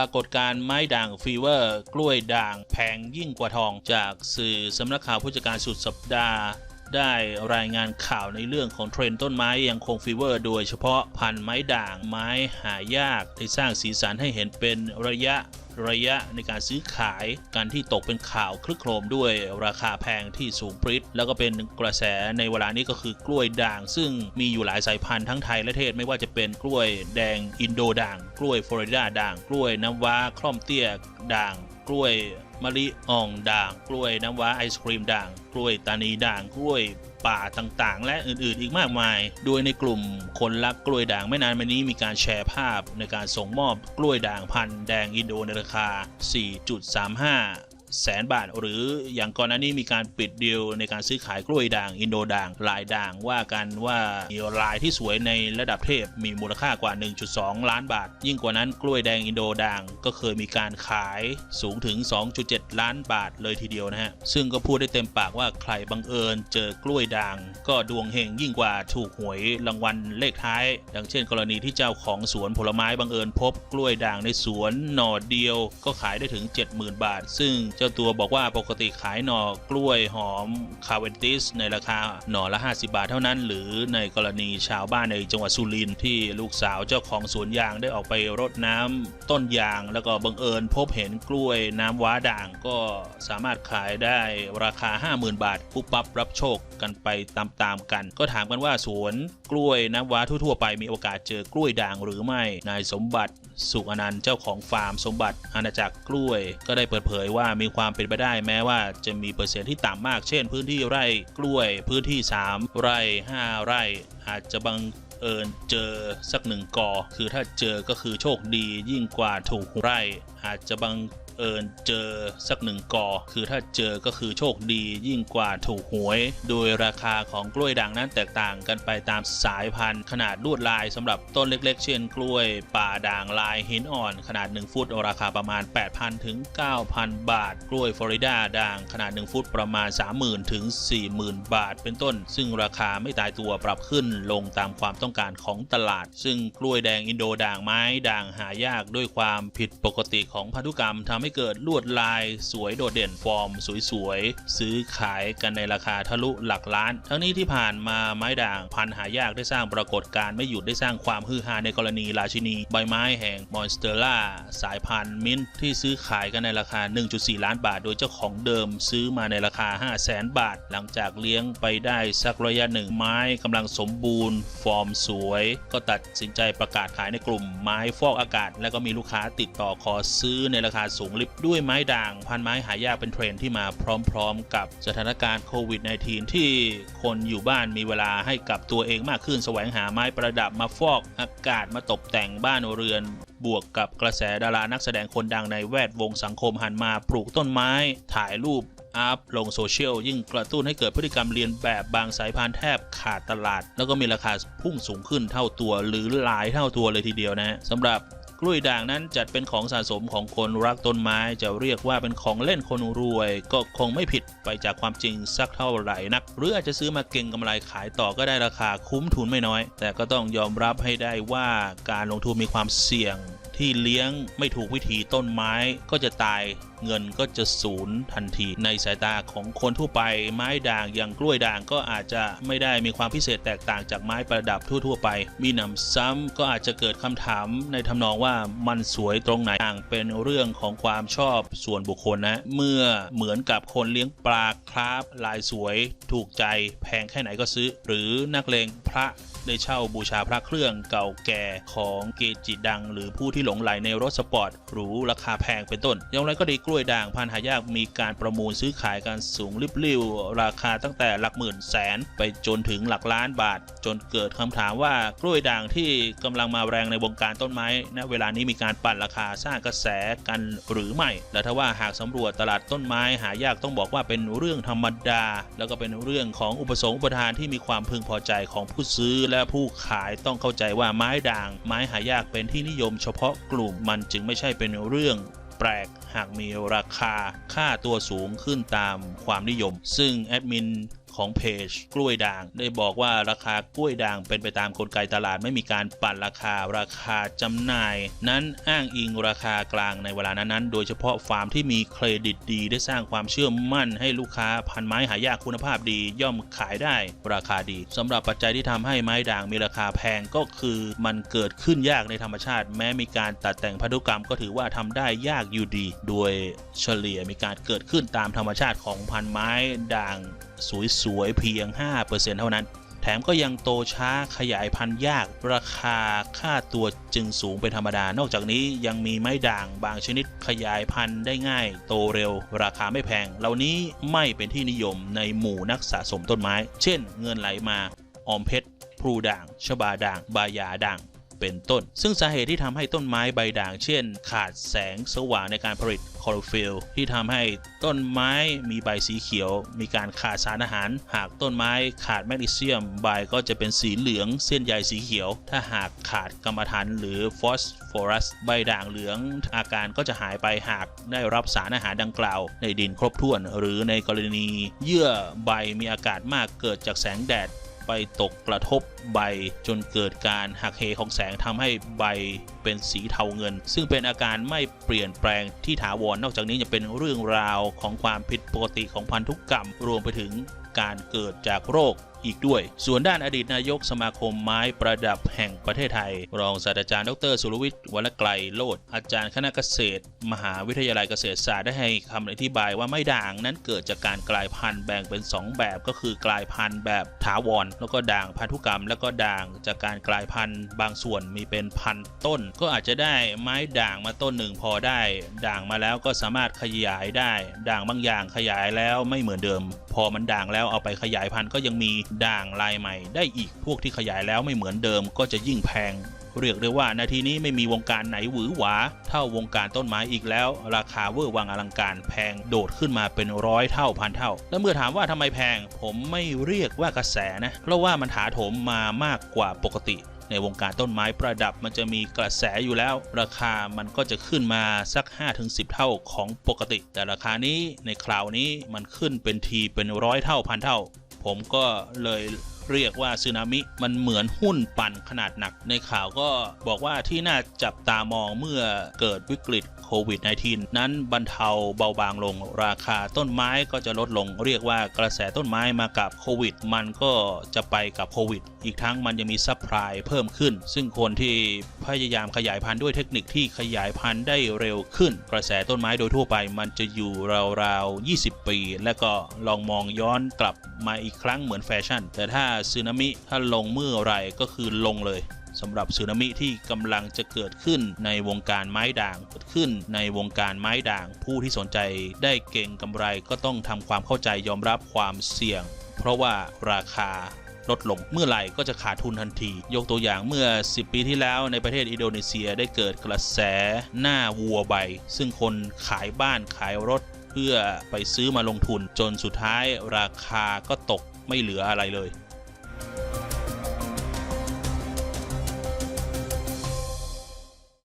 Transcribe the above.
ปรากฏการณ์ไม้ด่างฟีเวอร์ กล้วยด่างแพงยิ่งกว่าทอง จากสื่อสำนักข่าวผู้จัดการสุดสัปดาห์ ได้รายงานข่าวในเรื่องของเทรนต้นไม้ยังคงฟีเวอร์ โดยเฉพาะพันไม้ด่างไม้หายากได้สร้างสีสันให้เห็นเป็นระยะ ระยะในการซื้อขาย การที่ตกเป็นข่าวคลึกโครมด้วยราคาแพงที่สูงปริศแล้วก็เป็นกระแสในเวลานี้ก็คือกล้วยด่าง ซึ่งมีอยู่หลายสายพันธุ์ทั้งไทยและเทศไม่ว่าจะเป็นกล้วยแดงอินโดด่าง กล้วยฟลอริดาด่าง กล้วยน้ำว้าคล่อมเตี้ยด่าง กล้วย มะลิอ่องด่างกล้วยน้ำว้าไอศครีมด่าง กล้วยตานีด่างกล้วยป่าต่างๆ และอื่นๆ อีกมากมาย โดยในกลุ่มคนรักกล้วยด่างไม่นานมานี้มีการแชร์ภาพในการส่งมอบกล้วยด่างพันธุ์แดงอินโดในราคา 4.35 แสนบาท หรืออย่างก่อนหน้านี้มีการปิดดีลในการซื้อขายกล้วยด่าง อินโดด่าง ลายด่างว่ากันว่ามีลายที่สวยในระดับเทพมีมูลค่ากว่า 1.2 ล้านบาท ยิ่งกว่านั้นกล้วยแดงอินโดด่าง ก็เคยมีการขายสูงถึง 2.7 ล้านบาทเลยทีเดียวนะฮะ ซึ่งก็พูดได้เต็มปากว่าใครบังเอิญเจอกล้วยด่าง ก็ดวงเฮงยิ่งกว่าถูกหวยรางวัลเลขท้ายอย่างเช่น กรณีที่เจ้าของสวนผลไม้บังเอิญพบกล้วยด่างในสวนหน่อเดียว ก็ขายได้ถึง 70,000 บาท ซึ่งเจ้าตัวบอกว่าปกติขายหน่อกล้วยหอมคาเวนติสในราคาหน่อละ 50 บาทเท่านั้น หรือในกรณีชาวบ้านในจังหวัดสุรินทร์ที่ลูกสาวเจ้าของสวนยางได้ออกไปรดน้ำต้นยาง แล้วก็บังเอิญพบเห็นกล้วยน้ำว้าด่างก็สามารถขายได้ราคา 50,000 บาทปุ๊บปั๊บรับโชคกันไปตามๆกัน ก็ถามกันว่าสวนกล้วยน้ำว้าทั่วๆไปมีโอกาสเจอกล้วยด่างหรือไม่นายสมบัติ สุอนันต์เจ้าของฟาร์มสมบัติอาณาจักรกล้วย ก็ได้เปิดเผยว่ามีความเป็นไปได้แม้ว่าจะมีเปอร์เซ็นต์ที่ต่ำมาก เช่น พื้นที่ไร่กล้วย พื้นที่ 3 ไร่ 5 ไร่ อาจจะบังเอิญเจอสักหนึ่งกอ คือถ้าเจอก็คือโชคดียิ่งกว่าถูกไร่ อาจจะบัง เอิญเจอสักหนึ่งกอ คือถ้าเจอก็คือโชคดียิ่งกว่าถูกหวย โดยราคาของกล้วยด่างนั้นแตกต่างกันไปตามสายพันธุ์ ขนาดลวดลายสำหรับต้นเล็กๆ เช่น กล้วยป่าด่างลายหินอ่อน ขนาด 1 ฟุตราคาประมาณ 8,000 ถึง 9,000 บาท กล้วยฟลอริดาด่างขนาด 1 ฟุตประมาณ 30,000 ถึง 40,000 บาท เป็นต้น ซึ่งราคาไม่ตายตัวปรับขึ้นลงตามความต้องการของตลาด ซึ่งกล้วยแดงอินโดด่างไม้ด่างหายากด้วยความผิดปกติของพันธุกรรมทำให้เกิดลวดลายสวยโดดเด่นฟอร์ม สวยๆ ซื้อขายกันในราคาทะลุหลักล้าน ทั้งนี้ที่ผ่านมาไม้ด่างพันหายากได้สร้างปรากฏการณ์ไม่หยุดได้สร้างความฮือฮาในกรณีราชินี ใบไม้แห่งมอนสเตอร่าสายพันธุ์มินท์ที่ซื้อขายกันในราคา 1.4 ล้านบาท โดยเจ้าของเดิมซื้อมาในราคา 5 0 0แสนบาท หลังจากเลี้ยงไปได้สักระยะหนึ่งไม้กำลังสมบูรณ์ ฟอร์มสวย ก็ตัดสินใจประกาศขายในกลุ่มไม้ฟอกอากาศ และก็มีลูกค้าติดต่อขอซื้อในราคาสูงลิบด้วยไม้ด่าง พันไม้หายากเป็นเทรนที่มาพร้อมๆ กับสถานการณ์โควิด -19 ที่คนอยู่บ้านมีเวลาให้กับตัวเองมากขึ้นแสวงหาไม้ประดับมาฟอกอากาศมาตกแต่งบ้านเรือน บวกกับกระแสดารานักแสดงคนดังในแวดวงสังคมหันมาปลูกต้นไม้ ถ่ายรูปอัพลงโซเชียลยิ่งกระตุ้นให้เกิดพฤติกรรมเรียนแบบบางสายพันธุ์แทบขาดตลาด แล้วก็มีราคาพุ่งสูงขึ้นเท่าตัวหรือหลายเท่าตัวเลยทีเดียวนะสำหรับ กล้วยด่างนั้นจัดเป็นของสะสมของคนรักต้นไม้จะเรียกว่าเป็นของเล่นคนรวย ก็คงไม่ผิดไปจากความจริงสักเท่าไหร่นัก หรืออาจจะซื้อมาเก่งกำไรขายต่อก็ได้ราคาคุ้มทุนไม่น้อย แต่ก็ต้องยอมรับให้ได้ว่าการลงทุนมีความเสี่ยง ที่เลี้ยงไม่ถูกวิธีต้นไม้ก็จะตายเงินก็จะสูญทันทีในสายตาของคนทั่วไป ไม้ด่างอย่างกล้วยด่างก็อาจจะไม่ได้มีความพิเศษแตกต่างจากไม้ประดับทั่ว ๆ ไป มีหนำซ้ำก็อาจจะเกิดคำถามในทำนองว่ามันสวยตรงไหนต่างเป็นเรื่องของความชอบส่วนบุคคลนะ เมื่อเหมือนกับคนเลี้ยงปลาคราฟลายสวยถูกใจแพงแค่ไหนก็ซื้อ หรือนักเลงพระได้เช่าบูชาพระเครื่องเก่าแก่ของเกจิดัง หรือผู้ที่หลงไหลในรถสปอร์ตหรูราคาแพงเป็นต้น อย่างไรก็ดีกล้วยด่างพันธุ์หายากมีการประมูลซื้อขายกันสูงริบลิ่วราคาตั้งแต่หลักหมื่นแสน ไปจนถึงหลักล้านบาท จนเกิดคำถามว่ากล้วยด่างที่กำลังมาแรงในวงการต้นไม้ณเวลานี้มีการปั่นราคาสร้างกระแสกันหรือไม่ และถ้าว่าหากสำรวจตลาดต้นไม้หายากต้องบอกว่าเป็นเรื่องธรรมดา แล้วก็เป็นเรื่องของอุปสงค์อุปทานที่มีความพึงพอใจของผู้ซื้อและผู้ขายต้องเข้าใจว่าไม้ด่าง ไม้หายากเป็นที่นิยมเฉพาะกลุ่มมันจึงไม่ใช่เป็นเรื่อง แปลกหากมีราคาค่าตัวสูงขึ้นตามความนิยม ซึ่งแอดมิน ของเพจกล้วยด่าง ได้บอกว่าราคากล้วยด่างเป็นไปตามกลไกตลาดไม่มีการปั่นราคาราคาจำหน่าย นั้นอ้างอิงราคากลางในเวลานั้นๆ โดยเฉพาะฟาร์มที่มีเครดิตดี ได้สร้างความเชื่อมั่นให้ลูกค้าพันไม้หายากคุณภาพดี ย่อมขายได้ราคาดีสำหรับปัจจัยที่ทำให้ไม้ด่างมีราคาแพงก็คือมันเกิดขึ้นยากในธรรมชาติ แม้มีการตัดแต่งพันธุกรรมก็ถือว่าทำได้ยากอยู่ดี โดยเฉลี่ยมีการเกิดขึ้นตามธรรมชาติของพันไม้ด่าง สวยๆ เพียง 5%เท่านั้น แถมก็ยังโตช้าขยายพันธุ์ยาก ราคาค่าตัวจึงสูงเป็นธรรมดา นอกจากนี้ยังมีไม้ด่างบางชนิดขยายพันธุ์ได้ง่าย โตเร็ว ราคาไม่แพง เหล่านี้ไม่เป็นที่นิยมในหมู่นักสะสมต้นไม้ เช่น เงินไหลมา ออมเพชรพลูด่าง ชบาด่าง บายาด่าง เป็นต้น ซึ่งสาเหตุที่ทำให้ต้นไม้ใบด่าง เช่น ขาดแสงสว่างในการผลิตคลอโรฟิลล์ที่ทำให้ต้นไม้มีใบสีเขียว มีการขาดสารอาหาร หากต้นไม้ขาดแมกนีเซียม ใบก็จะเป็นสีเหลืองเส้นใยสีเขียว ถ้าหากขาดกรรมฐานหรือฟอสฟอรัสใบด่างเหลือง อาการก็จะหายไปหากได้รับสารอาหารดังกล่าว ในดินครบถ้วน หรือในกรณีเยื่อใบมีอากาศมากเกิดจากแสงแดด ไปตกกระทบใบจนเกิดการหักเหของแสงทำให้ใบเป็นสีเทาเงิน ซึ่งเป็นอาการไม่เปลี่ยนแปลงที่ถาวรนอกจากนี้จะเป็นเรื่องราวของความผิดปกติของพันธุกรรม รวมไปถึงการเกิดจากโรค อีกด้วย ส่วนด้านอดีตนายกสมาคมไม้ประดับแห่งประเทศไทย รองศาสตราจารย์ดรสุรวิทย์วรไกลโลดอาจารย์คณะเกษตร มหาวิทยาลัยเกษตรศาสตร์ได้ให้คำอธิบายว่าไม้ด่างนั้นเกิดจากการกลายพันธุ์แบ่งเป็น 2 แบบก็คือกลายพันธุ์แบบถาวร แล้วก็ด่างพันธุกรรม แล้วก็ด่างจากการกลายพันธุ์บางส่วนมีเป็นพันต้น ก็อาจจะได้ไม้ด่างมาต้นหนึ่งพอได้ ด่างมาแล้วก็สามารถขยายได้ ด่างบางอย่างขยายแล้วไม่เหมือนเดิม พอมันด่างแล้วเอาไปขยายพันธุ์ก็ยังมีด่างลายใหม่ ได้อีกพวกที่ขยายแล้วไม่เหมือนเดิมก็จะยิ่งแพงเรียกได้ว่านาทีนี้ไม่มีวงการไหนหวือหวา เท่าวงการต้นไม้อีกแล้ว ราคาเวอร์วังอลังการแพงโดดขึ้นมาเป็นร้อยเท่าพันเท่า แล้วเมื่อถามว่าทำไมแพง ผมไม่เรียกว่ากระแสนะ เพราะว่ามันถาโถมมามากกว่าปกติ ในวงการต้นไม้ประดับมันจะมีกระแสอยู่แล้ว ราคามันก็จะขึ้นมาสัก 5-10 เท่าของปกติ แต่ราคานี้ในคราวนี้มันขึ้นเป็นทีเป็นร้อยเท่าพันเท่า ผมก็เลยเรียกว่าสึนามิมันเหมือนหุ้นปั่นขนาดหนัก ในข่าวก็บอกว่าที่น่าจับตามองเมื่อเกิดวิกฤต โควิด -19 นั้นบรรเทาเบาบางลง ราคาต้นไม้ก็จะลดลง เรียกว่ากระแสต้นไม้มากับโควิด มันก็จะไปกับโควิด อีกทั้งมันยังมีซัพพลายเพิ่มขึ้น ซึ่งคนที่พยายามขยายพันธุ์ด้วยเทคนิคที่ขยายพันธุ์ได้เร็วขึ้น กระแสต้นไม้โดยทั่วไป มันจะอยู่ราวๆ 20 ปี แล้วก็ลองมองย้อนกลับมาอีกครั้งเหมือนแฟชั่น แต่ถ้าสึนามิถ้าลงเมื่อไรก็คือลงเลย สำหรับสึนามิที่กำลังจะเกิดขึ้นในวงการไม้ด่างเกิดขึ้นในวงการไม้ด่าง ผู้ที่สนใจได้เก่งกำไรก็ต้องทำความเข้าใจยอมรับความเสี่ยง เพราะว่าราคาลดลงเมื่อไหร่ก็จะขาดทุนทันที ยกตัวอย่างเมื่อ 10 ปีที่แล้วในประเทศอินโดนีเซียได้เกิดกระแสหน้าวัวใบ ซึ่งคนขายบ้านขายรถ เพื่อไปซื้อมาลงทุนจนสุดท้ายราคาก็ตกไม่เหลืออะไรเลย